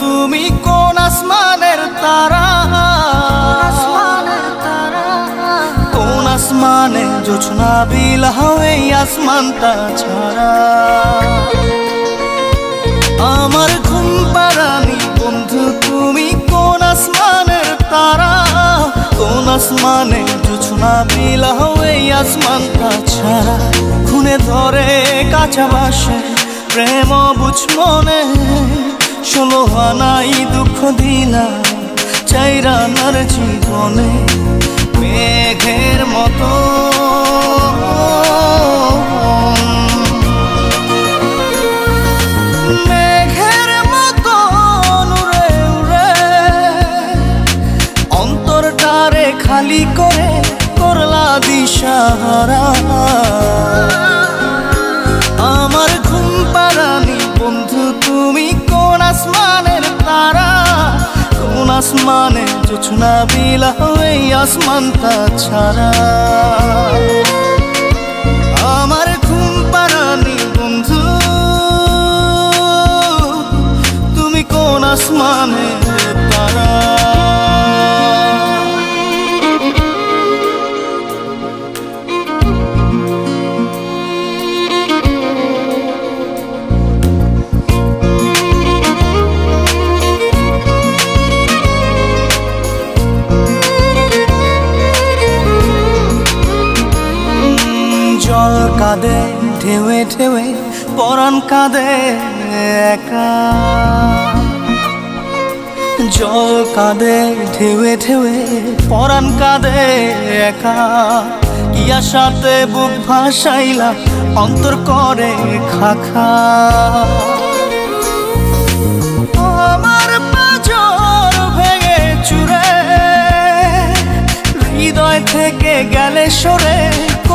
তুমি কোন আসমানের তারা? কোন আসমানে জোছনা বিলাও এই আসমানটা ছাড়া? আমার ঘুম পারানি বন্ধু তুমি কোন আসমানের তারা? কোন আসমানে জোছনা বিলাও এই আসমানটা ছাড়া? খুনে ধরে কাঁচা বাসে প্রেম বুঝ মনে। ষোলো আনাই দুঃখ দিলা চাই রানার জীবনে মেঘের মতো। খালি করে করলা দিশাহারা। আমার ঘুম পারানি বন্ধু, তুমি আসমানে জোছনা বিলাও এই আসমানটা ছাড়া। কাঁদে ঢেউে ঢেউে পরাণ কাঁদে একা। জল কাঁদে ঢেউে ঢেউে পরাণ কাঁদে একা। ইয়া সাথে বুক ভাসাইলা, অন্তর করে খাখা। আমার হৃদয় থেকে গেলে সরে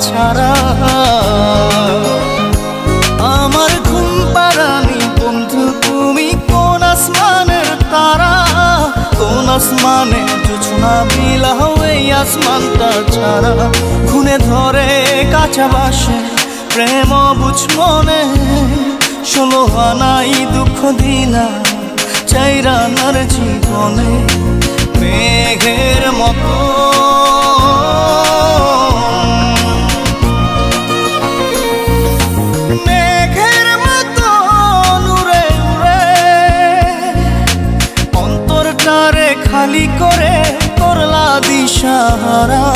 ছাড়া আমার ঘুম পারানি বন্ধু, তুমি কোন আসমানের তারা? কোন আসমানে জোছনা বিলাও এই আসমানটা ছাড়া? খুনে ধরে কাঁচা বাসে, প্রেম বুঝ মনে। ষোলো আনাই দুঃখ দিলা চাই রানার জীবনে। গালি করে করলা দিশাহারা।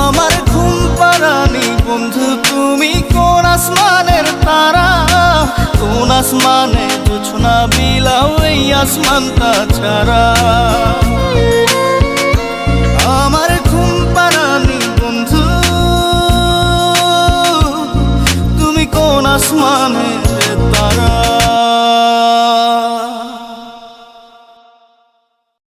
আমার ঘুম পারানি বন্ধু, তুমি কোন আসমানের তারা? কোন আসমানে না বিলাও এই আসমানটা ছাড়া। আমার ঘুম পারানি বন্ধু, তুমি কোন